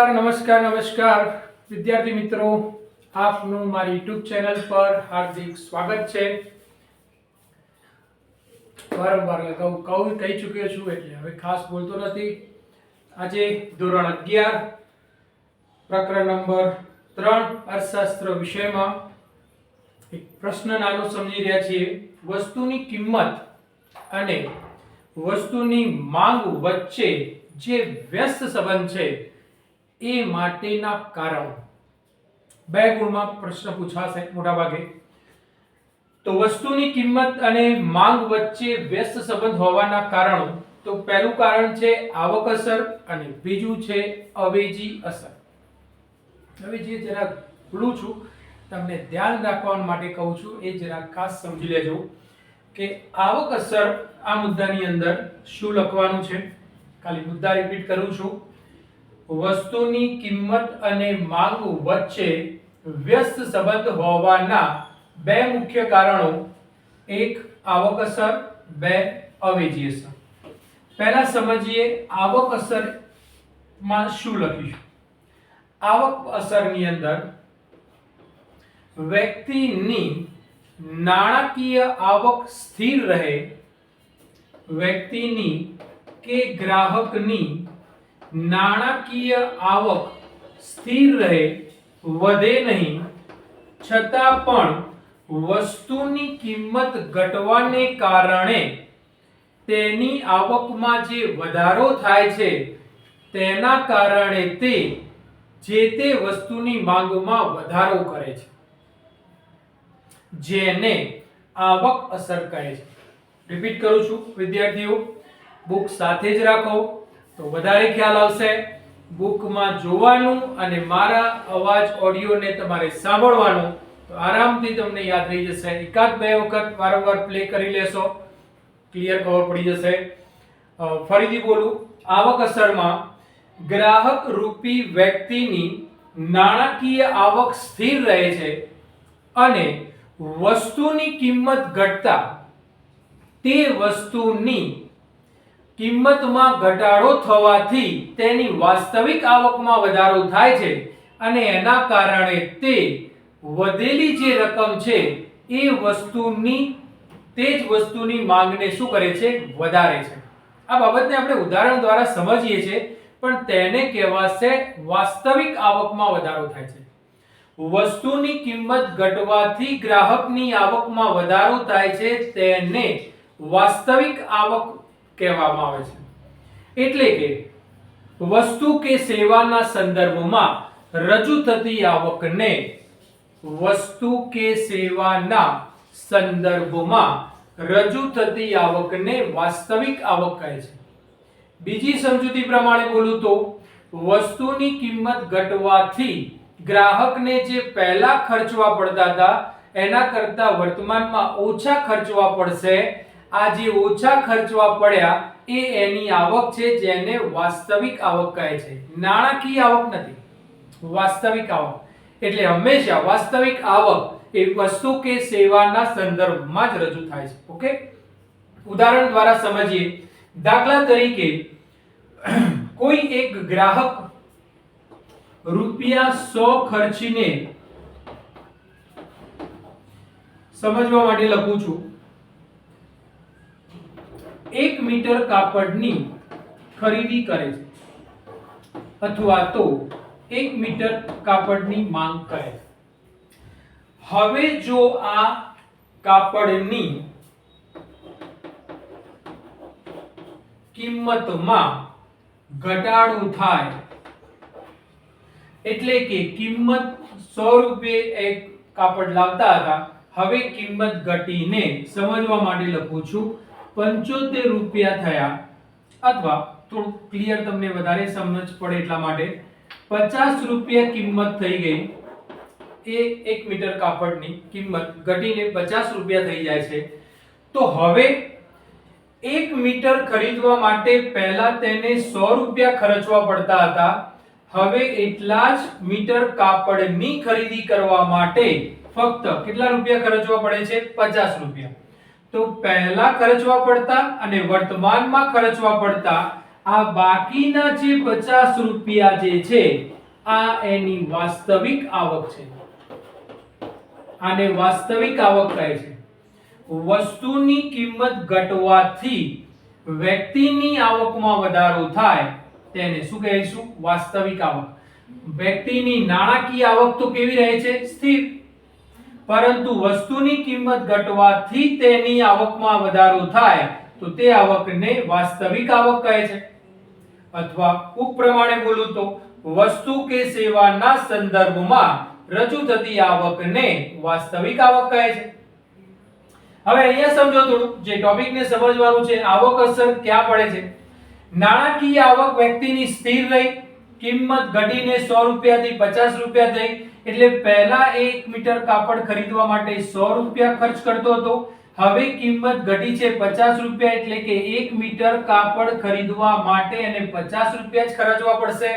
નમસ્કાર નમસ્કાર નમસ્કાર. વિદ્યાર્થી મિત્રો, આપનું મારી યુટ્યુબ ચેનલ પર હાર્દિક સ્વાગત છે. વારંવાર અગાઉ કહું કહી ચૂક્યો છું, એટલે હવે ખાસ બોલતો નથી. આજે ધોરણ અગિયાર, પ્રકરણ નંબર ત્રણ, અર્થશાસ્ત્ર વિષયમાં એક પ્રશ્ન નાનો સમજી રહ્યા છીએ. વસ્તુની કિંમત અને વસ્તુની માંગ વચ્ચે જે વ્યસ્ત સંબંધ છે એ માટેના કારણો. બે ગુણમાં પ્રશ્ન પૂછાશે મોટા ભાગે તો વસ્તુની કિંમત અને માંગ વચ્ચે વ્યસ્ત સંબંધ હોવાના કારણો. તો પહેલું કારણ છે આવક અસર અને બીજું છે અવેજી અસર. હવે જે જરા ભૂલું છું, તમને ધ્યાન રાખવા માટે કહું છું, એ જરા ખાસ સમજી લેજો કે આવક અસર આ મુદ્દાની અંદર શું લખવાનું છે. ખાલી મુદ્દા રિપીટ કરું છું. વસ્તુની કિંમત અને માંગ વચ્ચે વ્યસ્ત સંબંધ હોવાના બે મુખ્ય કારણો. એક, આવક અસર. બે, અવેજી અસર. પહેલા સમજીએ આવક અસરમાં શું લખીશું. આવક અસરની અંદર વ્યક્તિની નાણાકીય આવક સ્થિર રહે. વ્યક્તિની કે ગ્રાહકની નાણાકીય આવક સ્થિર રહે, વધે નહીં, છતાં પણ વસ્તુની કિંમત ઘટવાને કારણે તેની આવકમાં જે વધારો થાય છે, તેના કારણે તે જે તે વસ્તુની માંગમાં વધારો કરે છે, જેને આવક અસર કહે છે. રિપીટ કરું છું, વિદ્યાર્થીઓ, બુક સાથે જ રાખો. તો વધારે ખ્યાલ આવશે બુકમાં જોવાનું અને મારા અવાજ ઓડિયોને તમારે સાંભળવાનું. તો આરામથી તમને યાદ રહી જશે. એકાદ બે વખત વારંવાર પ્લે કરી લેશો. ક્લિયર ખબર પડી જશે. ફરીથી બોલું. આવક અસરમાં ગ્રાહક રૂપી વ્યક્તિની નાણાકીય આવક સ્થિર રહે છે અને વસ્તુની કિંમત ઘટતા તે વસ્તુની કિંમતમાં ઘટાડો થવાથી તેની વાસ્તવિક આવકમાં વધારો થાય છે અને એના કારણે તે વધેલી જે રકમ છે, એ વસ્તુની, તે જ વસ્તુની માંગને શું કરે છે? વધારે છે. આ બાબતને આપણે ઉદાહરણ દ્વારા સમજીએ છીએ, પણ તેને કહેવાશે વાસ્તવિક આવકમાં વધારો થાય છે. વસ્તુની કિંમત ઘટવાથી ગ્રાહકની આવકમાં વધારો થાય છે, તેને વાસ્તવિક આવક કહેવામાં આવે છે. એટલે કે વસ્તુ કે સેવાના સંદર્ભમાં રજૂ થતી આવકને વસ્તુ કે સેવાના સંદર્ભમાં રજૂ થતી આવકને વાસ્તવિક આવક કહે છે. બીજી સમજૂતી પ્રમાણે બોલું તો, વસ્તુની કિંમત ઘટવાથી ગ્રાહકને જે પહેલા ખર્ચવા પડતા હતા, એના કરતા વર્તમાનમાં ઓછા ખર્ચવા પડશે આ જે ઓછા ખર્ચવા પડ્યા એ એની આવક છે જેને વાસ્તવિક આવક કહે છે. નાણાકીય આવક નથી. વાસ્તવિક આવક. એટલે હંમેશા વાસ્તવિક આવક એ વસ્તુ કે સેવાના સંદર્ભમાં જ રજૂ થાય છે. ઓકે? ઉદાહરણ દ્વારા સમજીએ. દાખલા તરીકે, કોઈ એક ગ્રાહક રૂપિયા સો ખર્ચીને સમજવા માટે લખું છું. એક મીટર કાપડની ખરીદી કરે છે. અથવા તો એક મીટર કાપડની માંગ કરે હવે જો આ કાપડની કિંમતમાં ઘટાડો થાય, એટલે કે કિંમત સો રૂપિયે એક કાપડ લાવતા હતા, હવે કિંમત ઘટીને સમજવા માટે લખું છું પંચોતેર રૂપિયા થયા. અથવા થોડું ક્લિયર તમને વધારે સમજ પડે એટલા માટે પચાસ રૂપિયા કિંમત થઈ ગઈ. એ એક મીટર કાપડની કિંમત ઘટીને પચાસ રૂપિયા થઈ જાય છે. તો હવે એક મીટર ખરીદવા માટે પહેલા તેને સો રૂપિયા ખર્ચવા પડતા હતા. હવે એટલા જ મીટર કાપડની ખરીદી કરવા માટે ફક્ત કેટલા રૂપિયા ખર્ચવા પડે છે? પચાસ રૂપિયા. તો પહેલા ખર્ચવા પડતા અને વર્તમાનમાં ખર્ચવા પડતા આ બાકીના જે પચાસ રૂપિયા જે છે, આ એની વાસ્તવિક આવક છે. આને વાસ્તવિક આવક કહે છે. વસ્તુની કિંમત ઘટવાથી વ્યક્તિની આવકમાં વધારો થાય તેને શું કહીશું? વાસ્તવિક આવક. વ્યક્તિની નાણાકીય આવક તો કેવી રહે છે? સ્થિર. પરંતુ વસ્તુની કિંમત ઘટવાથી તેની આવકમાં વધારો થાય, તો તે આવકને વાસ્તવિક આવક કહે છે. અથવા ઉપપ્રમાણે બોલું તો, વસ્તુ કે સેવાના સંદર્ભમાં રજૂ થતી આવકને વાસ્તવિક આવક કહે છે. હવે અહીંયા સમજો થોડું, જે ટોપિકને સમજવાનું છે, આવક અસર ક્યાં પડે છે? નાણાકીય આવક વ્યક્તિની સ્થિર રહી, કિંમત ઘટીને સો રૂપિયાથી 50 રૂપિયા થઈ એટલે પહેલા 1 મીટર કાપડ ખરીદવા માટે 100 રૂપિયા ખર્ચ કરતો હતો. હવે કિંમત ઘટી છે 50 રૂપિયા એટલે કે 1 મીટર કાપડ ખરીદવા માટે અને 50 રૂપિયા જ ખર્ચવા પડશે.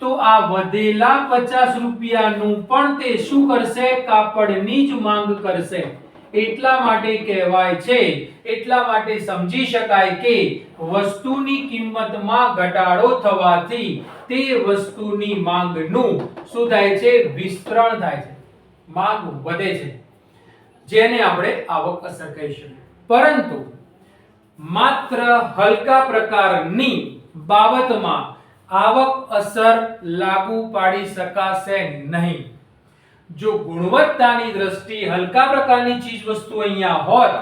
તો આ વધેલા 50 રૂપિયાનું પણ તે શું કરશે? કાપડની જ માંગ કરશે. એટલા માટે કહેવાય છે. એટલા માટે સમજી શકાય કે વસ્તુની કિંમતમાં ઘટાડો થવાથી તે વસ્તુની માંગનું શું થાય છે? વિસ્તરણ થાય છે. માંગ વધે છે. જેને આપણે આવક અસર કહીશું પરંતુ માત્ર હલકા પ્રકારની બાબતમાં આવક અસર લાગુ પાડી શકાશે નહીં. જો ગુણવત્તાની દ્રષ્ટિ હલકા પ્રકારની ચીજ વસ્તુ અહીંયા હોત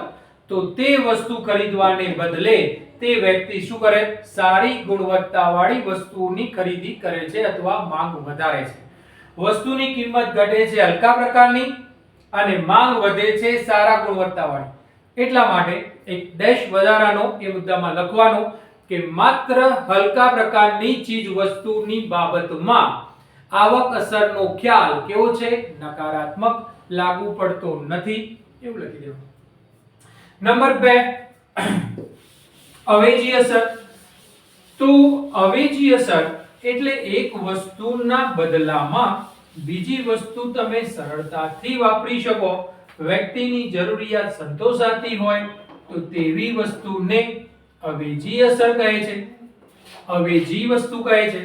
તો તે વસ્તુ ખરીદવાને બદલે તે વ્યક્તિ શું કરે? સારી ગુણવત્તાવાળી વસ્તુની ખરીદી કરે છે અથવા માંગ વધારે છે. વસ્તુની કિંમત ઘટે છે હલકા પ્રકારની અને માંગ વધે છે સારા ગુણવત્તાવાળી. એટલા માટે એક ડેશ વધારાનો એ મુદ્દામાં લખવાનો કે માત્ર હલકા પ્રકારની ચીજ વસ્તુની બાબતમાં આવક અસરનો ખ્યાલ કેવો છે? નકારાત્મક લાગુ પડતો નથી. એવું લખી દેવું નંબર 2 અવેજી અસર. તો અવેજી અસર એટલે એક વસ્તુના બદલામાં બીજી વસ્તુ તમે સરળતાથી વાપરી શકો. વ્યક્તિની જરૂરિયાત સંતોષાતી હોય તો તેવી વસ્તુને અવેજી અસર કહે છે. અવેજી વસ્તુ કહે છે.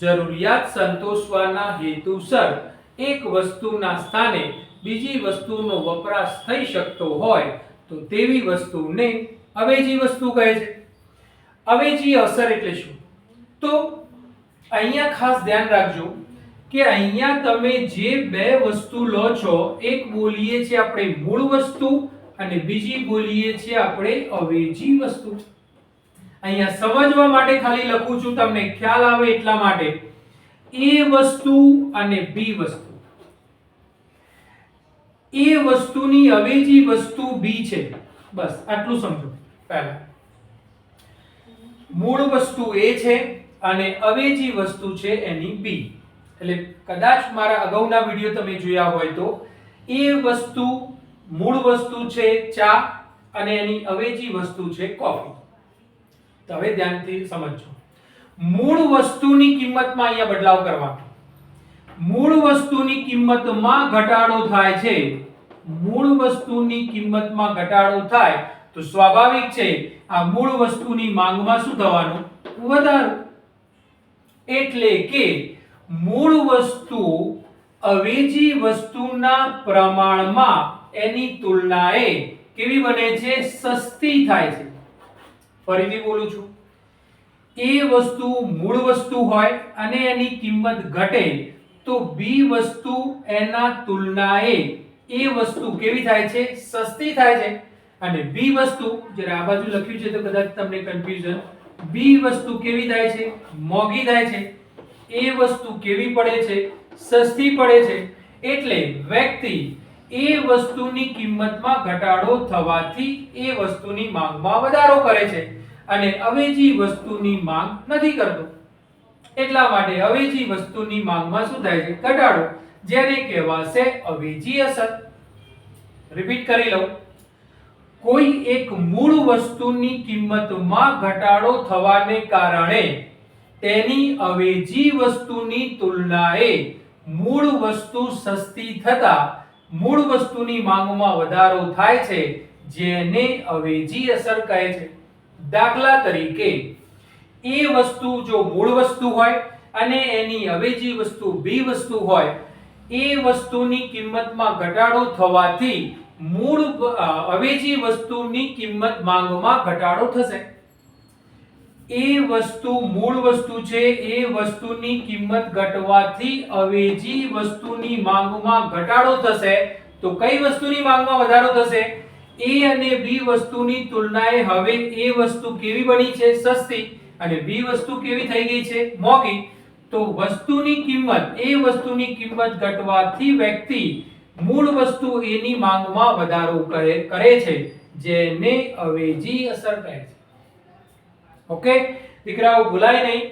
જરૂરિયાત સંતોષવાના હેતુસર એક વસ્તુના સ્થાને બીજી વસ્તુનો વપરાશ થઈ શકતો હોય તો તેવી વસ્તુને અવેજી વસ્તુ કહે છે. અવેજી અસર એટલે શું? તો અહીંયા ખાસ ધ્યાન રાખજો કે અહીંયા તમે જે બે વસ્તુ લો છો, એક બોલીએ છીએ આપણે મૂળ વસ્તુ અને બીજી બોલીએ છીએ આપણે અવેજી વસ્તુ. અહીંયા સમજવા માટે ખાલી લખું છું, તમને ખ્યાલ આવે એટલા માટે. એ વસ્તુ અને બી વસ્તુ. એ વસ્તુની અવેજી વસ્તુ બી છે. બસ, આટલું સમજો. પહેલા. મૂળ વસ્તુ એ છે અને અવેજી વસ્તુ છે એની બી. એટલે કદાચ મારા અગાઉના વીડિયો તમે જોયા હોય તો, એ વસ્તુ મૂળ વસ્તુ છે ચા અને એની અવેજી વસ્તુ છે કોફી. તો હવે ધ્યાનથી સમજજો. મૂળ વસ્તુની કિંમતમાં અહીંયા બદલાવ કરવાનો. મૂળ વસ્તુની કિંમતમાં ઘટાડો થાય છે. મૂળ વસ્તુની કિંમતમાં ઘટાડો થાય તો સ્વાભાવિક છે, આ મૂળ વસ્તુની માંગમાં શું થવાનું? વધારો. એટલે કે મૂળ વસ્તુ અવેજી વસ્તુના પ્રમાણમાં એની તુલનાએ કેવી બને છે? સસ્તી થાય છે. ફરીથી બોલું છું. એ વસ્તુ મૂળ વસ્તુ હોય અને એની કિંમત ઘટે, તો બી વસ્તુ એના તુલનાએ એ વસ્તુ કેવી થાય છે? સસ્તી થાય છે. અને બી વસ્તુ, જ્યારે આ બાજુ લખ્યું છે તો કદાચ તમને કન્ફ્યુઝન બી વસ્તુ કેવી થાય છે? મોંઘી થાય છે. એ વસ્તુ કેવી પડે છે? સસ્તી પડે છે. એટલે વ્યક્તિ એ વસ્તુની કિંમતમાં ઘટાડો થવાથી એ વસ્તુની માંગમાં વધારો કરે છે. અને અવેજી વસ્તુની માંગ નથી કરતો. એટલા માટે અવેજી વસ્તુની માંગમાં શું થાય છે? ઘટાડો. જેને કહેવાશે અવેજી અસર. રિપીટ કરી લઉં. કોઈ એક મૂળ વસ્તુની કિંમતમાં ઘટાડો થવાને કારણે તેની અવેજી વસ્તુની તુલનાએ મૂળ વસ્તુ સસ્તી થતા મૂળ વસ્તુની માંગમાં વધારો થાય છે, જેને અવેજી અસર કહે છે. દાખલા તરીકે, એ વસ્તુ જો મૂળ વસ્તુ હોય અને એની અવેજી વસ્તુ બી વસ્તુ હોય, એ વસ્તુની કિંમતમાં ઘટાડો થવાથી મૂળ અવેજી વસ્તુની કિંમત માંગમાં ઘટાડો થશે. એ વસ્તુ મૂળ વસ્તુ છે, એ વસ્તુની કિંમત ઘટવાથી અવેજી વસ્તુની માંગમાં ઘટાડો થશે, તો કઈ વસ્તુની માંગમાં વધારો થશે? એ અને બી વસ્તુની તુલનાએ હવે એ વસ્તુ કેવી બની છે? સસ્તી. અને બી વસ્તુ કેવી થઈ ગઈ છે? મોંઘી. તો વસ્તુની કિંમત, એ વસ્તુની કિંમત ઘટવાથી વ્યક્તિ મૂળ વસ્તુ એની માંગમાં વધારો કરે કરે છે, જેને અવેજી અસર કહે છે. ઓકે? દીકરાઓ, ભૂલાય નહીં.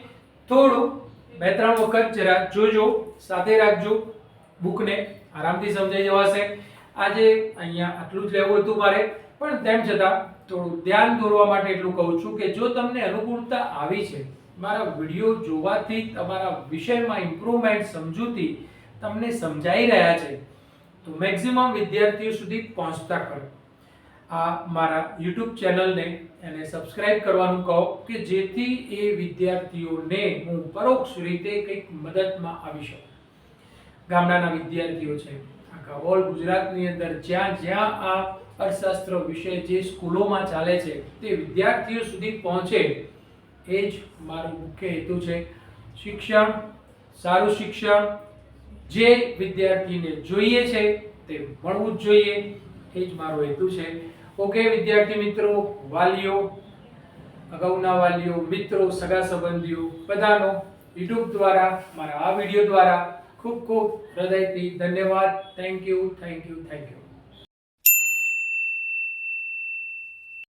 થોડું, બે ત્રણ વખત જરા જોજો, સાથે રાખજો. બુકને આરામથી સમજાઈ જવાશે. આજે અહીંયા આટલું જ લેવું હતું મારે. પણ તેમ છતાં, થોડું ધ્યાન દોરવા માટે એટલું કહું છું કે જો તમને અનુકૂળતા આવી છે, મારા વીડિયો જોવાથી તમારા વિષયમાં ઇમ્પ્રુવમેન્ટ સમજૂતી તમને સમજાઈ રહ્યા છે, તો મેક્સિમમ વિદ્યાર્થીઓ સુધી પહોંચતા કરો. આ મારા યુટ્યુબ ચેનલને એને સબસ્ક્રાઇબ કરવાનું કહો કે જેથી એ વિદ્યાર્થીઓને હું પરોક્ષ રીતે કંઈક મદદમાં આવી શકું. ગામડાના વિદ્યાર્થીઓ છે આખા ગુજરાતની અંદર જ્યાં જ્યાં આ અર્થશાસ્ત્ર વિષય જે સ્કૂલોમાં ચાલે છે, તે વિદ્યાર્થીઓ સુધી પહોંચે, એ જ મારો મુખ્ય હેતુ છે. શિક્ષણ, સારું શિક્ષણ, જે વિદ્યાર્થીને જોઈએ છે, તે મળવું જ જોઈએ, એ જ મારો હેતુ છે. ઓકે, વિદ્યાર્થી મિત્રો, વાલીઓ, અગાઉના વાલીઓ, મિત્રો, સગા સંબંધીઓ, બધાનો યુટ્યુબ દ્વારા, મારા આ વીડિયો દ્વારા ખૂબ ખૂબ હૃદયથી ધન્યવાદ. Thank you thank you thank you